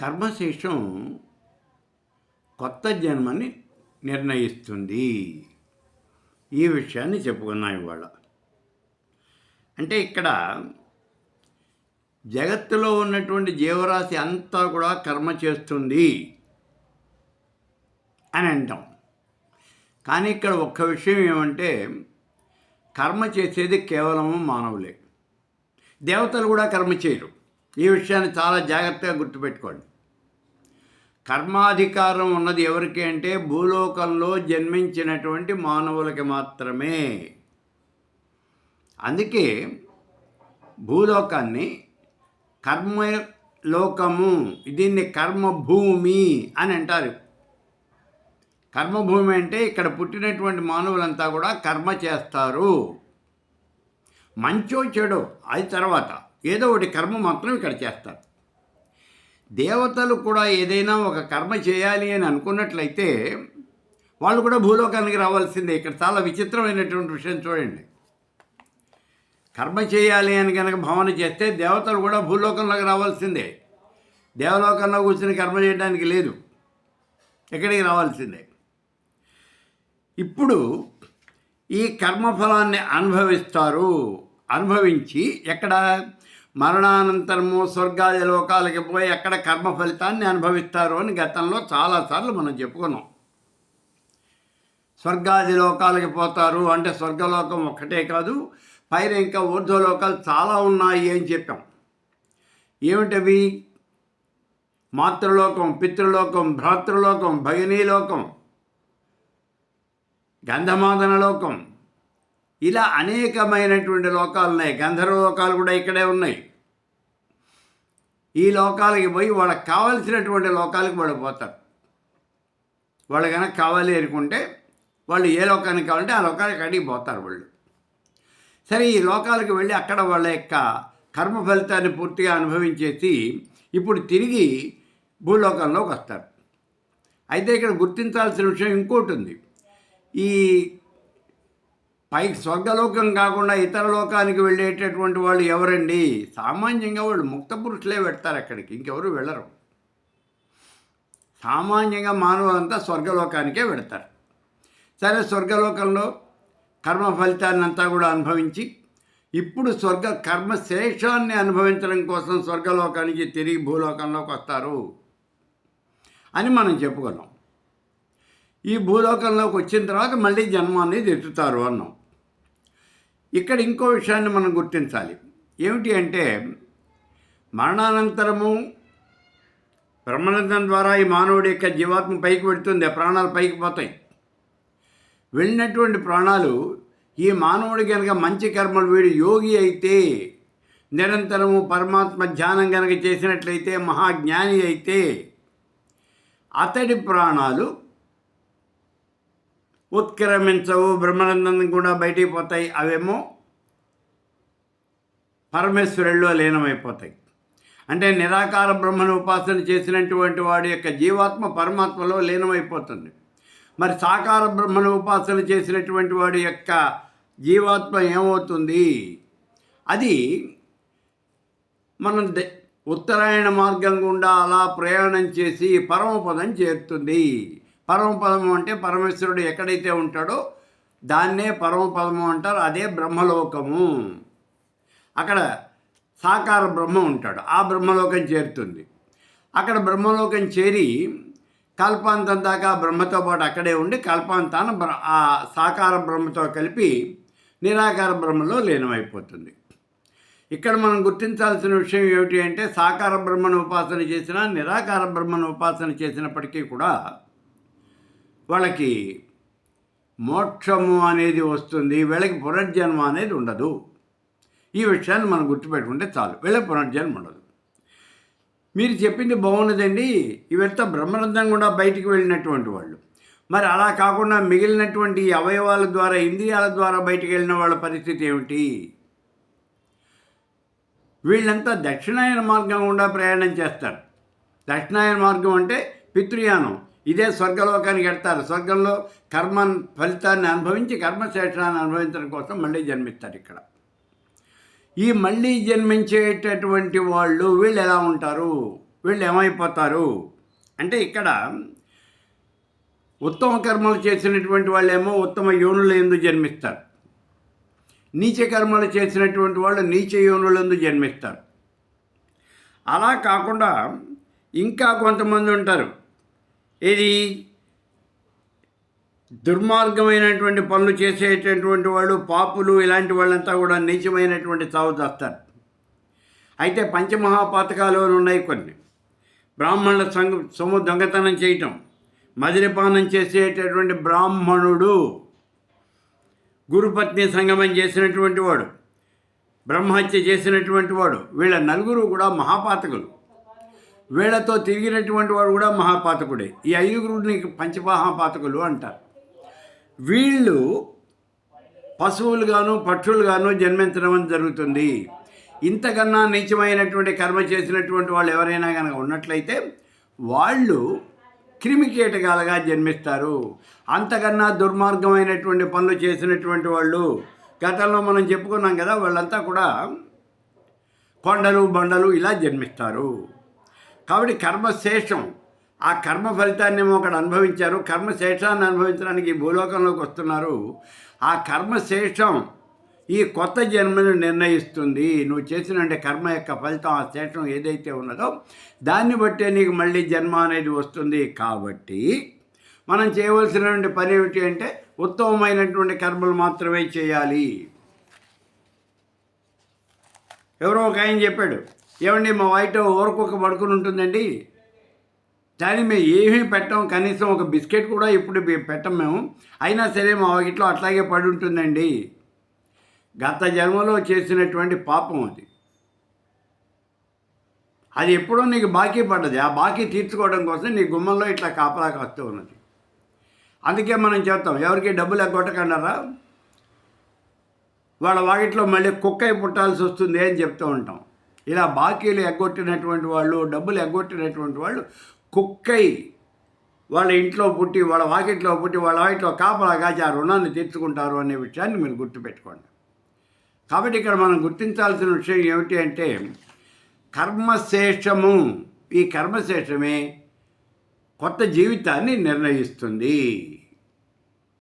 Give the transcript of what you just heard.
కర్మశేషం కొత్త జన్మని నిర్ణయిస్తుంది. ఈ విషయాన్ని చెప్పుకున్నాం ఇవాళ. అంటే ఇక్కడ జగత్తులో ఉన్నటువంటి జీవరాశి అంతా కూడా కర్మ చేస్తుంది అని అంటాం. కానీ ఇక్కడ ఒక్క విషయం ఏమంటే కర్మ చేసేది కేవలము మానవులే. దేవతలు కూడా కర్మ చేయరు. ఈ విషయాన్ని చాలా జాగ్రత్తగా గుర్తుపెట్టుకోండి. కర్మాధికారం ఉన్నది ఎవరికి అంటే భూలోకంలో జన్మించినటువంటి మానవులకి మాత్రమే. అందుకే భూలోకాన్ని కర్మలోకము దీన్ని కర్మభూమి అని అంటారు. కర్మభూమి అంటే ఇక్కడ పుట్టినటువంటి మానవులంతా కూడా కర్మ చేస్తారు. మంచో చెడో అది తర్వాత. ఏదో ఒకటి కర్మ మాత్రం ఇక్కడ చేస్తారు. దేవతలు కూడా ఏదైనా ఒక కర్మ చేయాలి అని అనుకున్నట్లయితే వాళ్ళు కూడా భూలోకానికి రావాల్సిందే. ఇక్కడ చాలా విచిత్రమైనటువంటి విషయం చూడండి. కర్మ చేయాలి అని కనుక భావన చేస్తే దేవతలు కూడా భూలోకంలోకి రావాల్సిందే. దేవలోకంలో కూర్చుని కర్మ చేయడానికి లేదు. ఎక్కడికి రావాల్సిందే? ఇప్పుడు ఈ కర్మఫలాన్ని అనుభవిస్తారు. అనుభవించి ఎక్కడ? మరణానంతరము స్వర్గాది లోకాలకి పోయి ఎక్కడ కర్మ ఫలితాన్ని అనుభవిస్తారు అని గతంలో చాలాసార్లు మనం చెప్పుకున్నాం. స్వర్గాది లోకాలకి పోతారు అంటే స్వర్గలోకం ఒక్కటే కాదు పైన ఇంకా ఊర్ధ్వలోకాలు చాలా ఉన్నాయి అని చెప్పాం. ఏమిటవి? మాతృలోకం పితృలోకం భ్రాతృలోకం భగినీలోకం గంధమాదన లోకం. ఇలా అనేకమైనటువంటి లోకాలు ఉన్నాయి గంధర్వ లోకాలు కూడా ఇక్కడే ఉన్నాయి. ఈ లోకాలకి పోయి వాళ్ళకి కావలసినటువంటి లోకాలకి వాళ్ళు పోతారు. వాళ్ళు కనుక కావాలి అనుకుంటే వాళ్ళు ఏ లోకానికి కావాలంటే ఆ లోకానికి అడిగి పోతారు వాళ్ళు. సరే ఈ లోకాలకు వెళ్ళి అక్కడ వాళ్ళ యొక్క కర్మ ఫలితాన్ని పూర్తిగా అనుభవించేసి ఇప్పుడు తిరిగి భూలోకంలోకి వస్తారు. అయితే ఇక్కడ గుర్తించాల్సిన విషయం ఇంకోటి ఉంది. ఈ పైకి స్వర్గలోకం కాకుండా ఇతర లోకానికి వెళ్ళేటటువంటి వాళ్ళు ఎవరండి? సామాన్యంగా వాళ్ళు ముక్త పురుషులే పెడతారు అక్కడికి ఇంకెవరు వెళ్ళరు. సామాన్యంగా మానవులంతా స్వర్గలోకానికే పెడతారు. సరే స్వర్గలోకంలో కర్మ ఫలితాన్ని అంతా కూడా అనుభవించి ఇప్పుడు స్వర్గ కర్మ శేషాన్ని అనుభవించడం కోసం స్వర్గలోకానికి తిరిగి భూలోకంలోకి వస్తారు అని మనం చెప్పుకున్నాం. ఈ భూలోకంలోకి వచ్చిన తర్వాత మళ్ళీ జన్మాన్ని తిట్టుతారు అన్నాం. ఇక్కడ ఇంకో విషయాన్ని మనం గుర్తించాలి. ఏమిటి అంటే మరణానంతరము బ్రహ్మనందం ద్వారా ఈ మానవుడి యొక్క జీవాత్మ పైకి పెడుతుంది ఆ ప్రాణాలు పైకి పోతాయి. వెళ్ళినటువంటి ప్రాణాలు ఈ మానవుడి కనుక మంచి కర్మలు వీడు యోగి అయితే నిరంతరము పరమాత్మ ధ్యానం కనుక చేసినట్లయితే మహాజ్ఞాని అయితే అతడి ప్రాణాలు ఉత్క్రమించవు బ్రహ్మానందం కూడా బయటికి పోతాయి. అవేమో పరమేశ్వరుల్లో లీనమైపోతాయి. అంటే నిరాకార బ్రహ్మను ఉపాసన చేసినటువంటి వాడి యొక్క జీవాత్మ పరమాత్మలో లీనమైపోతుంది. మరి సాకార బ్రహ్మను ఉపాసన చేసినటువంటి వాడి యొక్క జీవాత్మ ఏమవుతుంది? అది మనం ఉత్తరాయణ మార్గం గుండా అలా ప్రయాణం చేసి పరమపదం చేరుతుంది. పరమపదము అంటే పరమేశ్వరుడు ఎక్కడైతే ఉంటాడో దాన్నే పరమపదము అంటారు అదే బ్రహ్మలోకము. అక్కడ సాకార బ్రహ్మ ఉంటాడు ఆ బ్రహ్మలోకం చేరుతుంది. అక్కడ బ్రహ్మలోకం చేరి కల్పాంతం దాకా బ్రహ్మతో పాటు అక్కడే ఉండి కల్పాంతాన ఆ సాకార బ్రహ్మతో కలిపి నిరాకార బ్రహ్మలో లీనమైపోతుంది. ఇక్కడ మనం గుర్తించాల్సిన విషయం ఏమిటి అంటే సాకార బ్రహ్మను ఉపాసన చేసినా నిరాకార బ్రహ్మను ఉపాసన చేసినప్పటికీ కూడా వాళ్ళకి మోక్షము అనేది వస్తుంది వీళ్ళకి పునర్జన్మ అనేది ఉండదు. ఈ విషయాన్ని మనం గుర్తుపెట్టుకుంటే చాలు వీళ్ళకి పునర్జన్మ ఉండదు. మీరు చెప్పింది బాగున్నదండి ఇవంతా బ్రహ్మరంధం కూడా బయటికి వెళ్ళినటువంటి వాళ్ళు. మరి అలా కాకుండా మిగిలినటువంటి అవయవాల ద్వారా ఇంద్రియాల ద్వారా బయటికి వెళ్ళిన వాళ్ళ పరిస్థితి ఏమిటి? వీళ్ళంతా దక్షిణాయన మార్గం గుండా ప్రయాణం చేస్తారు. దక్షిణాయన మార్గం అంటే పితృయానం. ఇదే స్వర్గలోకానికి ఎడతారు. స్వర్గంలో కర్మ ఫలితాన్ని అనుభవించి కర్మశేషాన్ని అనుభవించడం కోసం మళ్ళీ జన్మిస్తారు ఇక్కడ. ఈ మళ్ళీ జన్మించేటటువంటి వాళ్ళు వీళ్ళు ఎలా ఉంటారు? వీళ్ళు ఏమైపోతారు? అంటే ఇక్కడ ఉత్తమ కర్మలు చేసినటువంటి వాళ్ళేమో ఉత్తమ యోనుల ఎందు జన్మిస్తారు. నీచ కర్మలు చేసినటువంటి వాళ్ళు నీచ యోనులందు జన్మిస్తారు. అలా కాకుండా ఇంకా కొంతమంది ఉంటారు. ఇది దుర్మార్గమైనటువంటి పనులు చేసేటటువంటి వాళ్ళు పాపులు ఇలాంటి వాళ్ళంతా కూడా నీచమైనటువంటి చావు చేస్తారు. అయితే పంచమహాపాతకాలు అని ఉన్నాయి కొన్ని. బ్రాహ్మణుల సంగ సొమ్ము దొంగతనం చేయటం మదిరిపానం చేసేటటువంటి బ్రాహ్మణుడు గురుపత్ని సంగమం చేసినటువంటి వాడు బ్రహ్మహత్య చేసినటువంటి వాడు వీళ్ళ నలుగురు కూడా మహాపాతకులు. వీళ్ళతో తిరిగినటువంటి వాడు కూడా మహాపాతకుడే. ఈ ఐదుగురుని పంచమహాపాతకులు అంటారు. వీళ్ళు పశువులుగాను పక్షులుగాను జన్మించడం అని జరుగుతుంది. ఇంతకన్నా నీచమైనటువంటి కర్మ చేసినటువంటి వాళ్ళు ఎవరైనా కనుక ఉన్నట్లయితే వాళ్ళు క్రిమికీటకాలుగా జన్మిస్తారు. అంతకన్నా దుర్మార్గమైనటువంటి పనులు చేసినటువంటి వాళ్ళు గతంలో మనం చెప్పుకున్నాం కదా వాళ్ళంతా కూడా కొండలు బండలు ఇలా జన్మిస్తారు. కాబట్టి కర్మశేషం. ఆ కర్మ ఫలితాన్ని ఏమో అక్కడ అనుభవించారు. కర్మశేషాన్ని అనుభవించడానికి భూలోకంలోకి వస్తున్నారు. ఆ కర్మశేషం ఈ కొత్త జన్మను నిర్ణయిస్తుంది. నువ్వు చేసిన కర్మ యొక్క ఫలితం ఆ శేషం ఏదైతే ఉన్నదో దాన్ని బట్టే నీకు మళ్ళీ జన్మ అనేది వస్తుంది. కాబట్టి మనం చేయవలసినటువంటి పని ఏమిటి అంటే ఉత్తమమైనటువంటి కర్మలు మాత్రమే చేయాలి. ఎవరో ఒక ఆయన చెప్పాడు ఏమండి మా వైట్ ఊరకొక పడుకుని ఉంటుందండి. దాన్ని మేము ఏమీ పెట్టం కనీసం ఒక బిస్కెట్ కూడా ఇప్పుడు పెట్టం మేము. అయినా సరే మా వాకిట్లో అట్లాగే పడి ఉంటుందండి. గత జన్మలో చేసినటువంటి పాపం అది. అది ఎప్పుడో నీకు బాకీ పడ్డది. ఆ బాకీ తీర్చుకోవడం కోసం నీ గుమ్మంలో ఇట్లా కాపలాకి వస్తూ ఉన్నది. అందుకే మనం చెప్తాం ఎవరికి డబ్బులు ఎగ్గొట్టకండారా? వాళ్ళ వాకిట్లో మళ్ళీ కుక్కై పుట్టాల్సి వస్తుంది అని చెప్తూ ఉంటాం. ఇలా బాకీలు ఎగ్గొట్టినటువంటి వాళ్ళు డబ్బులు ఎగ్గొట్టినటువంటి వాళ్ళు కుక్కై వాళ్ళ ఇంట్లో పుట్టి వాళ్ళ వాకిట్లో పుట్టి వాళ్ళ వాకిట్లో కాపలా కాచి ఆ రుణాన్ని తీర్చుకుంటారు అనే విషయాన్ని మీరు గుర్తుపెట్టుకోండి. కాబట్టి ఇక్కడ మనం గుర్తించాల్సిన విషయం ఏమిటి అంటే కర్మశేషము. ఈ కర్మశేషమే కొత్త జీవితాన్ని నిర్ణయిస్తుంది.